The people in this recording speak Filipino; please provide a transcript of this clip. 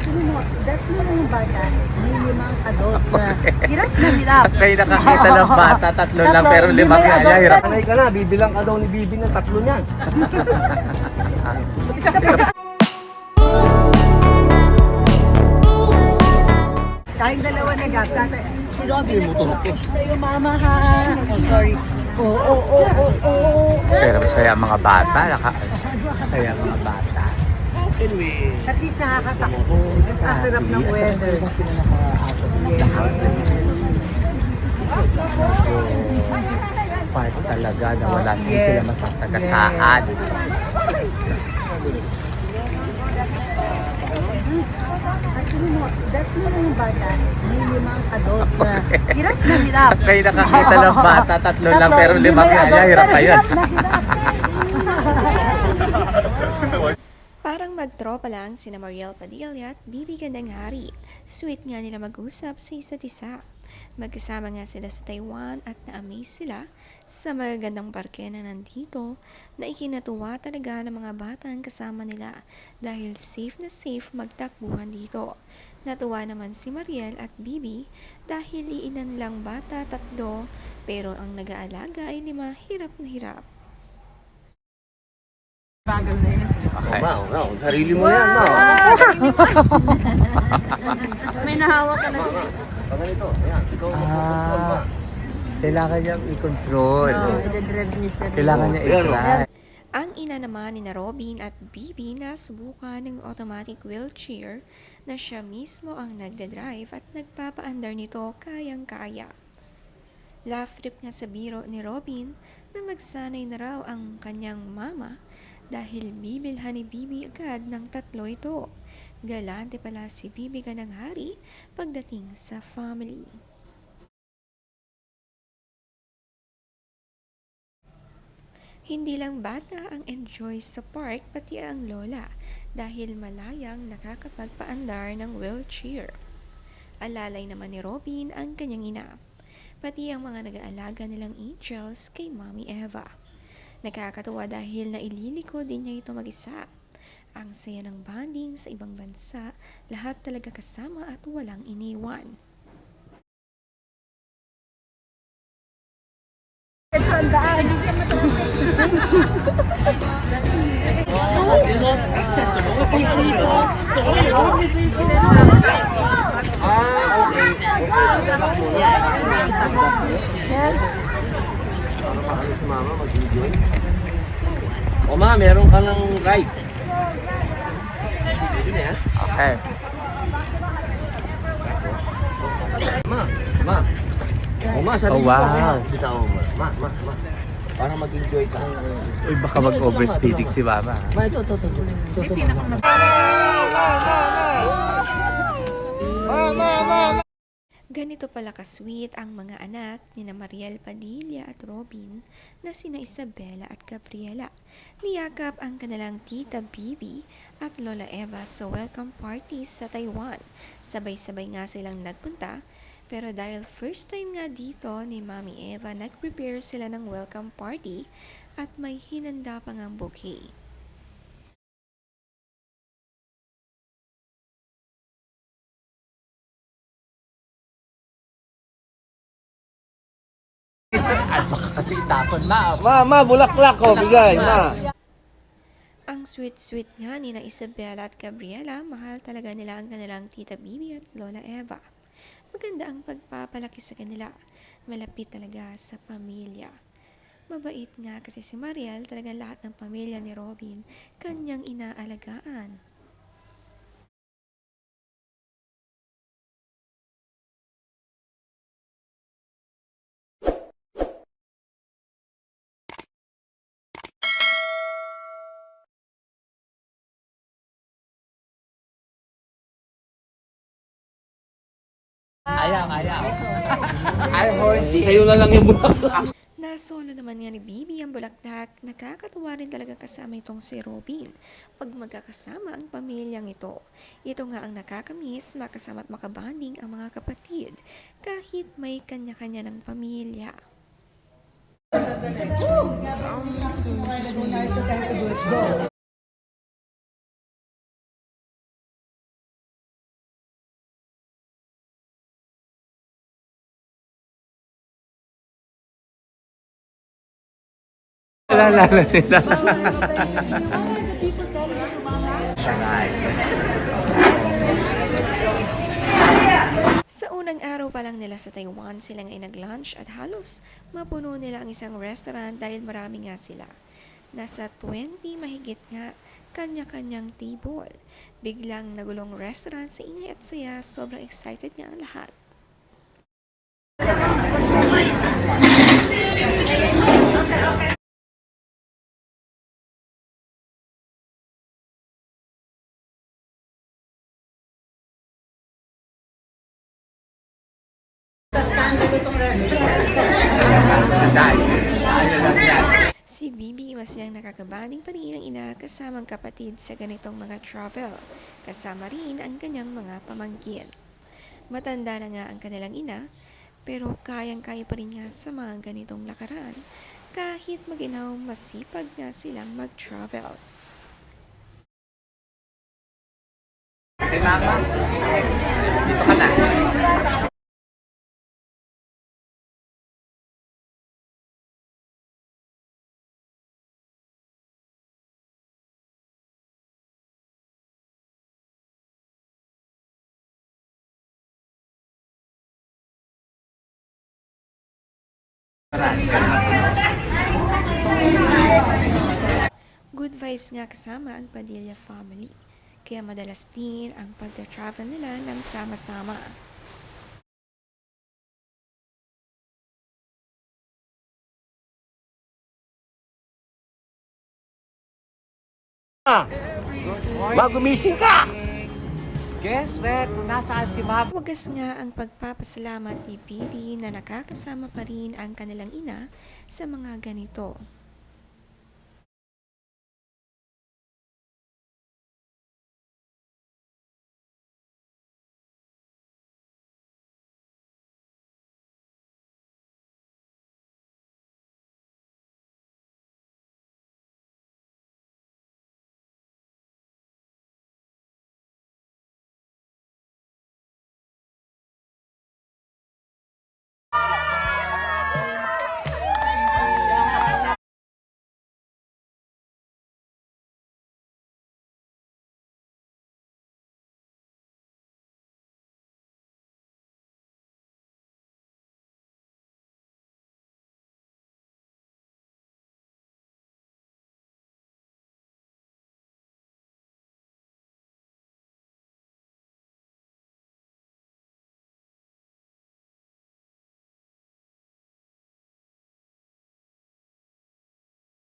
Tingnan mo, dahil mo lang yung bata, may limang adult na hirap na hirap. Sa kayo nakakita ng bata, tatlo lang, pero limang kaya, hirap. Sanay ka na, bibilang ka daw ni Bibi ng tatlo niyan. Kahit dalawa na gata, si Robin ako, sa iyo mama ha. Oh, sorry. Oo, oo, oo, oo, oo. Pero masaya ang mga bata, naka, masaya ang mga bata. At least nakakatakbo. Mas asarap ng weather. Part talaga na wala sila yes. sila mo, dahil mo lang yung bata, may limang adult na hirap na hirap. Sa kayo nakakita ng bata, tatlo lang, pero limang kaya, hirap pa yun. hirap na hirap. Parang magtropa lang sina Mariel Padilla at Bibi Gandang Hari. Sweet nga nila mag-usap sa isa't isa. Magkasama nga sila sa Taiwan at na-amaze sila sa magagandang parke na nandito na ikinatuwa talaga ng mga batang kasama nila dahil safe na safe magtakbuhan dito. Natuwa naman si Mariel at Bibi dahil iilan lang bata tatlo pero ang nag-aalaga ay lima hirap na hirap. Okay. Wow, wow, sarili mo yan, no? May nahawa ka na. Pag ganito, ayan, ikaw ang magkocontrol ba? Ah, kailangan niya i-control. Oo, i-drive niya siya. Kailangan niya oh. i-try. Ang ina naman ni na Robin at Bibi na subukan ng automatic wheelchair na siya mismo ang nagdadrive at nagpapaandar nito kayang-kaya. Laugh trip nga sa biro ni Robin na magsanay na raw ang kanyang mama dahil bibilhan ni Bibi agad ng tatlo ito. Galante pala si Bibi ganang hari pagdating sa family. Hindi lang bata ang enjoy sa park pati ang lola dahil malayang nakakapagpaandar ng wheelchair. Alalay naman ni Robin ang kanyang ina, pati ang mga nag-aalaga nilang angels kay Mami Eva. Nakakatawa dahil naililiko din niya ito mag-isa. Ang saya ng bonding sa ibang bansa, lahat talaga kasama at walang iniwan. Para si mama mag-enjoy. O ma, meron ka ng ride. Na. Okay. Ma, ma. O ma, sarili Oh, wow. Kita mo, ma. Ma, ma, ma. Para mag-enjoy ka. Uy, baka mag-overspeeding si Mama. Ma, ito, ito, ito. ito, ito, ito. Ganito pala ka-sweet ang mga anak ni na Mariel Padilla at Robin na sina Isabela at Gabriela. Niyakap ang kanilang tita Bibi at Lola Eva sa welcome party sa Taiwan. Sabay-sabay nga silang nagpunta pero dahil first time nga dito ni Mami Eva nag-prepare sila ng welcome party at may hinanda pa ngang bouquet. At baka kasi itapon, Ma. Ma, ma, bulaklak ko. Bigay, ma. Ang sweet-sweet nga ni na Isabella at Gabriela, mahal talaga nila ang kanilang tita Bibi at Lola Eva. Maganda ang pagpapalaki sa kanila. Malapit talaga sa pamilya. Mabait nga kasi si Mariel, talaga lahat ng pamilya ni Robin, kanyang inaalagaan. Ayaw, ayaw. I'm horny. Sa'yo na lang yung bulaklak. Nasolo naman nga ni Bibi ang bulaklak, nakakatuwa rin talaga kasama itong si Robin. Pag magkakasama ang pamilyang ito, ito nga ang nakakamiss, makasama at makabanding ang mga kapatid, kahit may kanya-kanya ng pamilya. Nalala nila. Sa unang araw pa lang nila sa Taiwan, sila ay nag-lunch at halos mapuno nila ang isang restaurant dahil marami nga sila. Nasa 20 mahigit nga kanya-kanyang table. Biglang nagulong restaurant sa ingay at saya, sobrang excited nga ang lahat. Si Bibi masayang nakakabanding pa rin ang ina kasamang kapatid sa ganitong mga travel. Kasama rin ang kanyang mga pamangkin. Matanda na nga ang kanilang ina, pero kayang-kaya pa rin nga sa mga ganitong lakaran kahit maginaw masipag nga silang mag-travel. Mama. Dito ka na. Good vibes nga kasama ang Padilla family. Kaya madalas din ang pagka-travel nila ng sama-sama. Magumising ka! Guess where? Kung nasaan si Ma'am? Wagas nga ang pagpapasalamat ni Bibi na nakakasama pa rin ang kanilang ina sa mga ganito.